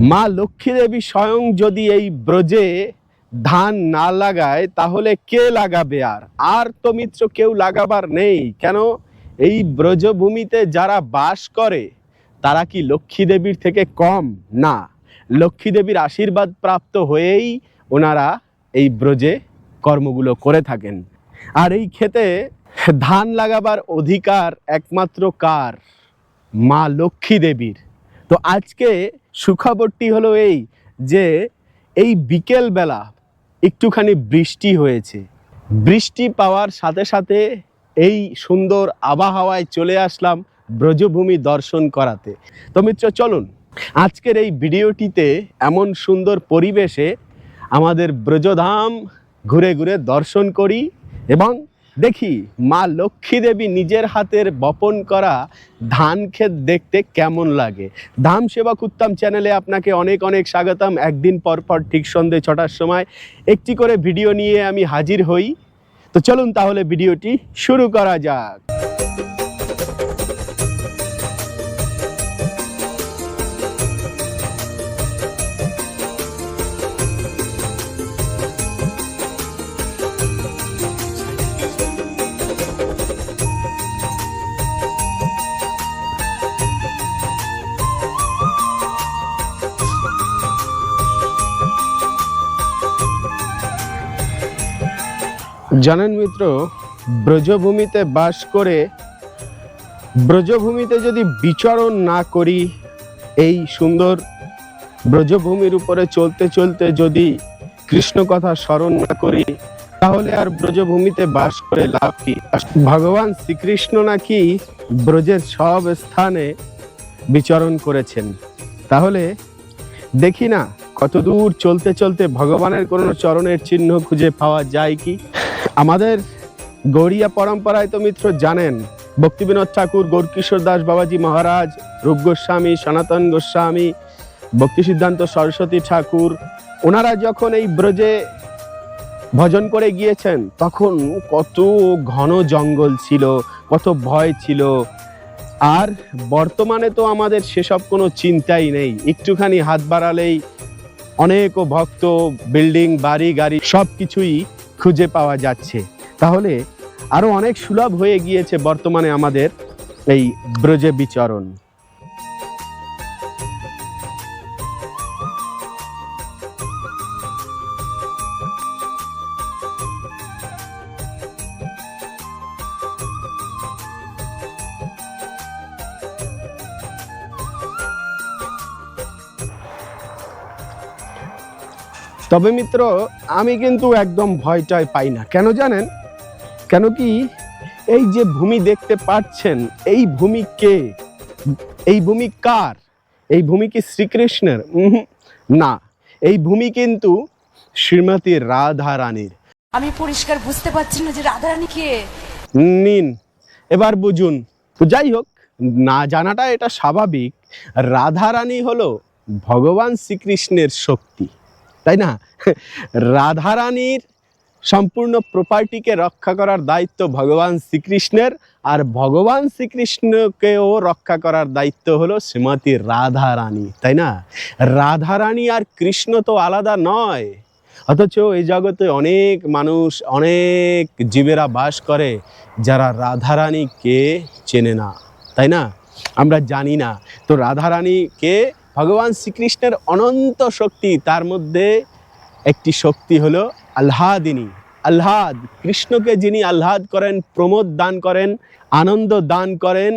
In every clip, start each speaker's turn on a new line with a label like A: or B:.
A: মা লক্ষ্মী দেবী স্বয়ং যদি এই ব্রজে ধান না লাগায়, তাহলে কে লাগাবে আর? আর তো মিত্র কেউ লাগাবার নেই। কেন? এই ব্রজভূমিতে যারা বাস করে, তারা কি লক্ষ্মী দেবীর থেকে কম? না। লক্ষ্মী দেবীর আশীর্বাদ প্রাপ্ত হয়েই ওনারা এই ব্রজে কর্মগুলো করে থাকেন। আর এই ক্ষেতে ধান লাগাবার অধিকার একমাত্র কার? মা লক্ষ্মী দেবীর তো আজকে সুখবরটি হলো এই যে এই বিকেল বেলা একটুখানি বৃষ্টি হয়েছে। বৃষ্টি পাওয়ার সাথে সাথে এই সুন্দর আবহাওয়ায় চলে আসলাম ব্রজভূমি দর্শন করাতে। তো মিত্র, চলুন, আজকের এই ভিডিওটিতে এমন সুন্দর পরিবেশে আমাদের ব্রজধাম ঘুরে ঘুরে দর্শন করি এবং দেখি মা লক্ষ্মী দেবী নিজের হাতের বপন করা ধান ক্ষেত দেখতে কেমন লাগে। ধাম সেবা কুত্তাম চ্যানেলে আপনাকে অনেক অনেক স্বাগতম। একদিন পর পর ঠিক সন্ধে ছটার সময় একটি করে ভিডিও নিয়ে আমি হাজির হই। তো চলুন তাহলে ভিডিওটি শুরু করা যাক। জানেন মিত্র, ব্রজভূমিতে বাস করে, ব্রজভূমিতে যদি বিচরণ না করি, এই সুন্দর ব্রজভূমির উপরে চলতে চলতে যদি কৃষ্ণ কথা স্মরণ না করি, তাহলে আর ব্রজভূমিতে বাস করে লাভ কি? ভগবান শ্রীকৃষ্ণ নাকি ব্রজের সব স্থানে বিচরণ করেছেন? তাহলে দেখি না কত দূর চলতে চলতে ভগবানের কোনো চরণের চিহ্ন খুঁজে পাওয়া যায় কি? আমাদের গৌরিয়া পরম্পরায় তো মিত্র জানেন ভক্তিবিনোদ ঠাকুর, গৌরকিশোর দাস বাবাজি মহারাজ, রূপ গোস্বামী, সনাতন গোস্বামী, ভক্তি সিদ্ধান্ত সরস্বতী ঠাকুর। ওনারা যখন এই ব্রজে ভজন করে গিয়েছেন, তখন কত ঘন জঙ্গল ছিল, কত ভয় ছিল। আর বর্তমানে তো আমাদের সেসব কোনো চিন্তাই নেই। একটুখানি হাত বাড়ালেই অনেক ভক্ত, বিল্ডিং, বাড়ি, গাড়ি সব কিছুই খুঁজে পাওয়া যাচ্ছে। তাহলে আরও অনেক সুলভ হয়ে গিয়েছে বর্তমানে আমাদের এই ব্রজে বিচরণ তবে মিত্র আমি কিন্তু একদম ভয়টাই পাই না। কেন জানেন? কেন কি এই যে ভূমি দেখতে পাচ্ছেন এই ভূমি কে? এই ভূমি কার? এই ভূমি কি শ্রীকৃষ্ণের? না। এই ভূমি কিন্তু শ্রীমতী রাধা রানীর
B: আমি পরিষ্কার বুঝতে পারছি না যে রাধারানী কে?
A: নিন এবার বুঝুন। তো যাই হোক না জানাটা এটা স্বাভাবিক। রাধারানী হলো ভগবান শ্রীকৃষ্ণের শক্তি। তাই না? রাধারানীর সম্পূর্ণ প্রপার্টিকে রক্ষা করার দায়িত্ব ভগবান শ্রীকৃষ্ণের, আর ভগবান শ্রীকৃষ্ণকেও রক্ষা করার দায়িত্ব হলো শ্রীমতী রাধারানী, তাই না? রাধারানী আর কৃষ্ণ তো আলাদা নয়, অথচ এই জগতে অনেক মানুষ, অনেক জীবেরা বাস করে, যারা রাধারানীকে চেনে না, তাই না? আমরা জানি না। তো রাধারানীকে ভগবান শ্রীকৃষ্ণের অনন্ত শক্তি, তার মধ্যে একটি শক্তি হলো আহ্লাদিনী। আহ্লাদ, কৃষ্ণকে যিনি আহ্লাদ করেন, প্রমোদ দান করেন, আনন্দ দান করেন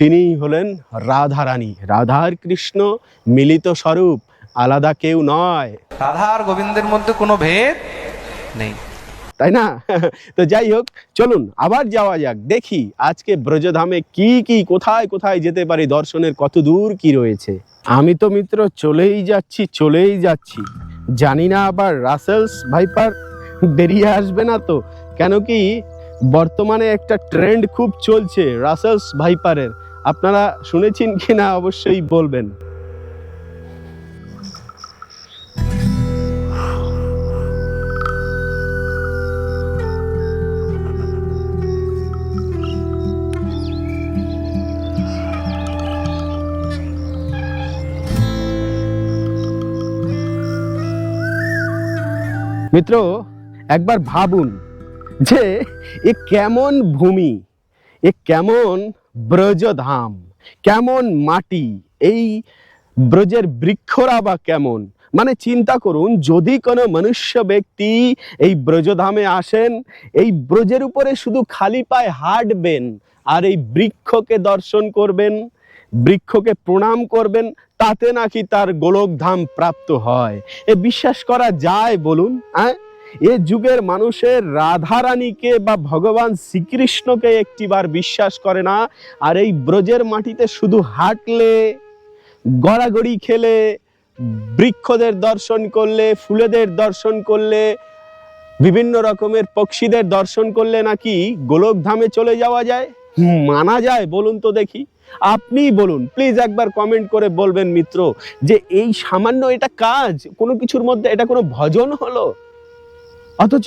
A: তিনিই হলেন রাধারানী। রাধার কৃষ্ণ মিলিত স্বরূপ, আলাদা কেউ নয়।
C: রাধা আর গোবিন্দের মধ্যে কোনো ভেদ নেই।
A: তাই না? তো যাই হোক, চলুন, আবার যাওয়া যাক। দেখি আজকে ব্রজধামে কি কি, কোথায় কোথায় যেতে পারি? দর্শনের কত দূর কি রয়েছে? আমি তো মিত্র, চলেই যাচ্ছি চলেই যাচ্ছি। জানি না আবার রাসেলস ভাইপার বেরিয়ে আসবে না তো? কেন কি বর্তমানে একটা ট্রেন্ড খুব চলছে রাসেলস ভাইপারের। আপনারা শুনেছেন কিনা অবশ্যই বলবেন। মিত্র, একবার ভাবুন যে এ কেমন ভূমি, এ কেমন ব্রজধাম, কেমন মাটি, এই ব্রজের বৃক্ষরা বা কেমন? মানে চিন্তা করুন, যদি কোনো মনুষ্য ব্যক্তি এই ব্রজধামে আসেন, এই ব্রজের উপরে শুধু খালি পায়ে হাঁটবেন আর এই বৃক্ষকে দর্শন করবেন, বৃক্ষকে প্রণাম করবেন তাতে নাকি তার গোলকধাম প্রাপ্ত হয়। এ বিশ্বাস করা যায় বলুন হ্যাঁ? এ যুগের মানুষের রাধারানীকে বা ভগবান শ্রীকৃষ্ণকে একটিবার বিশ্বাস করে না, আর এই ব্রজের মাটিতে শুধু হাঁটলে, গড়াগড়ি খেলে, বৃক্ষদের দর্শন করলে, ফুলেদের দর্শন করলে, বিভিন্ন রকমের পক্ষীদের দর্শন করলে নাকি গোলকধামে চলে যাওয়া যায়? মানা যায়, বলুন তো দেখি। আপনি বলুন। প্লিজ একবার কমেন্ট করে বলবেন মিত্র, যে এই সামান্য এটা কাজ, কোনো কিছুর মধ্যে এটা কোনো ভজন হলো? অথচ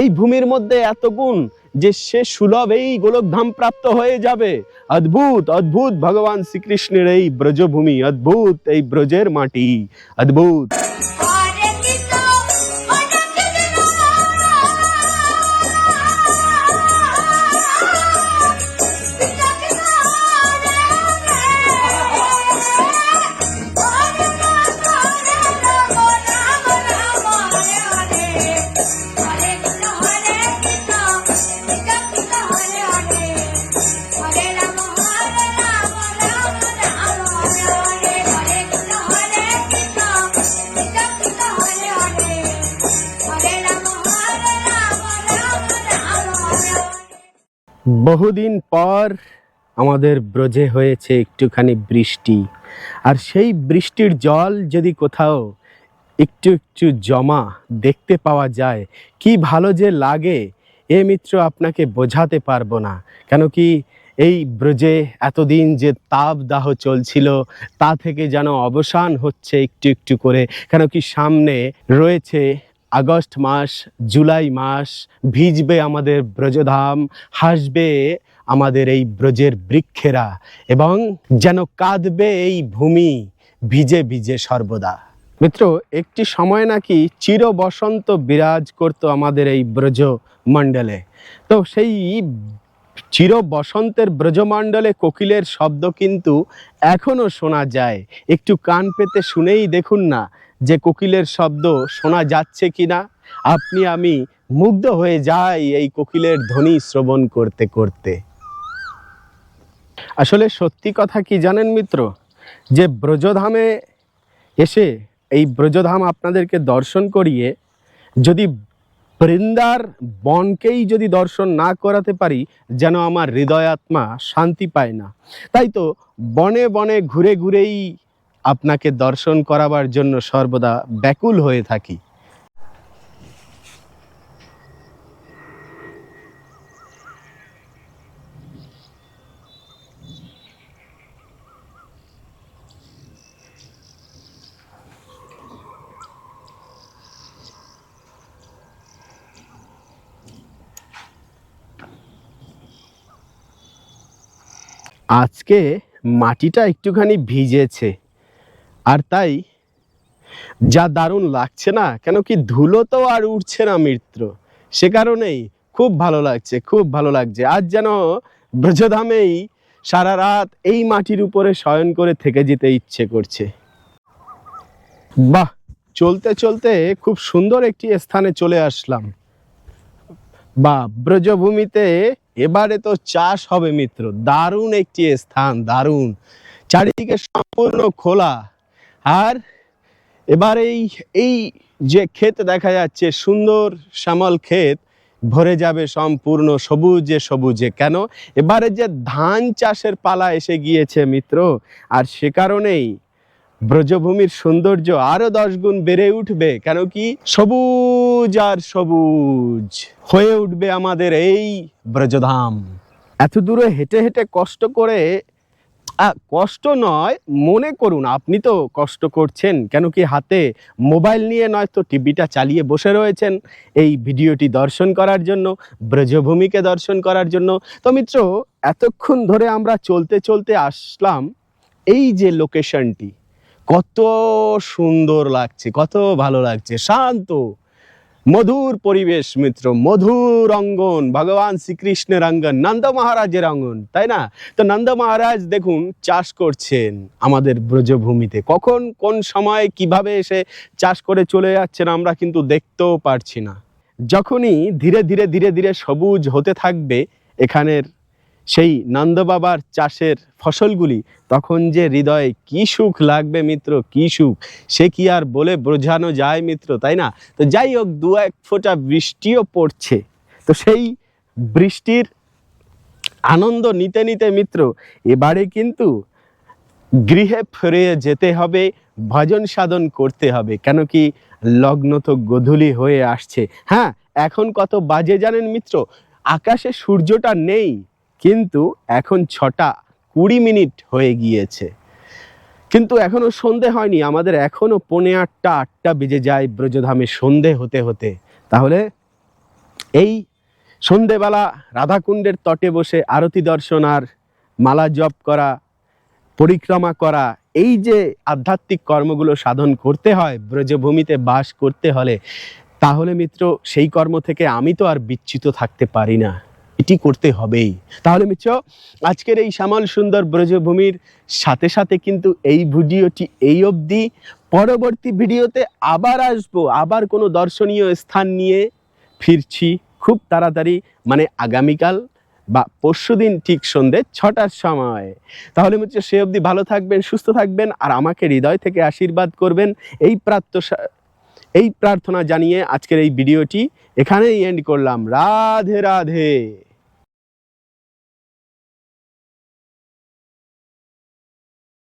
A: এই ভূমির মধ্যে এত গুণ যে সে সুলভ এই গোলকধাম প্রাপ্ত হয়ে যাবে। অদ্ভুত অদ্ভুত ভগবান শ্রীকৃষ্ণের এই ব্রজভূমি, অদ্ভুত এই ব্রজের মাটি, অদ্ভুত। বহুদিন পর আমাদের ব্রজে হয়েছে একটুখানি বৃষ্টি। আর সেই বৃষ্টির জল যদি কোথাও একটু একটু জমা দেখতে পাওয়া যায়, কি ভালো যে লাগে, এ মিত্র আপনাকে বোঝাতে পারব না। কেন কি এই ব্রজে এতদিন যে তাপদাহ চলছিল, তা থেকে যেন অবসান হচ্ছে একটু একটু করে। কেন কি সামনে রয়েছে আগস্ট মাস, জুলাই মাস, ভিজবে আমাদের ব্রজধাম, হাসবে আমাদের এই ব্রজের বৃক্ষেরা এবং যেন কাঁদবে এই ভূমি ভিজে ভিজে সর্বদা। মিত্র, একটি সময় নাকি চির বসন্ত বিরাজ করতো আমাদের এই ব্রজ মণ্ডলে তো সেই চির বসন্তের ব্রজমণ্ডলে কোকিলের শব্দ কিন্তু এখনও শোনা যায়। একটু কান পেতে শুনেই দেখুন না যে কোকিলের শব্দ শোনা যাচ্ছে কি না আপনি, আমি মুগ্ধ হয়ে যাই এই কোকিলের ধ্বনি শ্রবণ করতে করতে। আসলে সত্যি কথা কি জানেন মিত্র? যে ব্রজধামে এসে এই ব্রজধাম আপনাদেরকে দর্শন করিয়ে যদি বৃন্দার বনকেই যদি দর্শন না করাতে পারি, যেন আমার হৃদয়াত্মা শান্তি পায় না। তাই তো বনে বনে ঘুরে ঘুরেই আপনাকে দর্শন করাবার জন্য সর্বদা ব্যাকুল হয়ে থাকি। আজকে মাটিটা একটুখানি ভিজেছে। আর তাই যা দারুণ লাগছে না, কেন কি ধুলো তো আর উঠছে না মিত্র। সে কারণেই খুব ভালো লাগছে, খুব ভালো লাগছে। আজ যেন ব্রজধামেই সারা রাত এই মাটির উপরে শয়ন করে থেকে যেতে ইচ্ছে করছে। বাহ! চলতে চলতে খুব সুন্দর একটি স্থানে চলে আসলাম। বা, ব্রজভূমিতে এবারে তো চাষ হবে মিত্র। দারুণ একটি স্থান, দারুণ। চারিদিকে সম্পূর্ণ খোলা। আর এবার এই এই যে ক্ষেত দেখা যাচ্ছে, সুন্দর শ্যামল ক্ষেত, ভরে যাবে সম্পূর্ণ সবুজে সবুজে। কেন? এবারে যে ধান চাষের পালা এসে গিয়েছে মিত্র, আর সে কারণেই ব্রজভূমির সৌন্দর্য আরও দশ গুণ বেড়ে উঠবে। কেন কি? সবুজ আর সবুজ হয়ে উঠবে আমাদের এই ব্রজধাম। এত দূরে হেঁটে হেঁটে কষ্ট করে কষ্ট নয়, মনে করুন, আপনি তো কষ্ট করছেন, কেন কি হাতে মোবাইল নিয়ে নয় তো টিভিটা চালিয়ে বসে রয়েছেন এই ভিডিওটি দর্শন করার জন্য, ব্রজভূমিকে দর্শন করার জন্য। তো মিত্র, এতক্ষণ ধরে আমরা চলতে চলতে আসলাম এই যে লোকেশনটি কত সুন্দর লাগছে, কত ভালো লাগছে, শান্ত। মধুর পরিবেশ, মিত্র, মধুর অঙ্গন, ভগবান শ্রীকৃষ্ণের অঙ্গন, নন্দ মহারাজের অঙ্গন, তাই না? তো নন্দ মহারাজ দেখুন, চাষ করছেন আমাদের ব্রজভূমিতে। কখন, কোন সময়, কীভাবে এসে চাষ করে চলে যাচ্ছেন আমরা কিন্তু দেখতেও পারছি না। যখনই ধীরে ধীরে ধীরে ধীরে সবুজ হতে থাকবে, এখানের সেই নন্দ বাবার চাষের ফসলগুলি, তখন যে হৃদয়ে কি সুখ লাগবে মিত্র, কি সুখ? সে কি আর বলে বোঝানো যায় মিত্র, তাই না? তো যাই হোক, দু এক ফোঁটা বৃষ্টিও পড়ছে। তো সেই বৃষ্টির আনন্দ নিতে নিতে মিত্র, এবারে কিন্তু গৃহে ফিরে যেতে হবে, ভজন সাধন করতে হবে। কেন কি লগ্ন তো গধূলি হয়ে আসছে। হ্যাঁ এখন কত বাজে জানেন মিত্র? আকাশে সূর্যটা নেই। কিন্তু এখন ছটা কুড়ি মিনিট হয়ে গিয়েছে। কিন্তু এখনও সন্ধে হয়নি, আমাদের এখনও পৌনে আটটা আটটা বেজে যায় ব্রজধামে সন্ধে হতে হতে। তাহলে এই সন্ধেবেলা রাধাকুণ্ডের তটে বসে আরতি দর্শন আর মালা জপ করা, পরিক্রমা করা, এই যে আধ্যাত্মিক কর্মগুলো সাধন করতে হয়, ব্রজভূমিতে বাস করতে হলে, তাহলে মিত্র, সেই কর্ম থেকে আমি তো আর বিচ্যুত থাকতে পারি না। এটি করতে হবেই। তাহলে মিত্র, আজকের এই শ্যামল সুন্দর ব্রজভূমির সাথে সাথে কিন্তু এই ভিডিওটি এই অবধি। পরবর্তী ভিডিওতে আবার আসব, আবার কোনো দর্শনীয় স্থান নিয়ে ফিরছি খুব তাড়াতাড়ি মানে আগামীকাল বা পরশুদিন ঠিক সন্ধে ছটার সময়। তাহলে হচ্ছে সে অবধি ভালো থাকবেন, সুস্থ থাকবেন, আর আমাকে হৃদয় থেকে আশীর্বাদ করবেন। এই প্রার্থনা এই প্রার্থনা জানিয়ে আজকের এই ভিডিওটি এখানেই এন্ড করলাম। রাধে রাধে।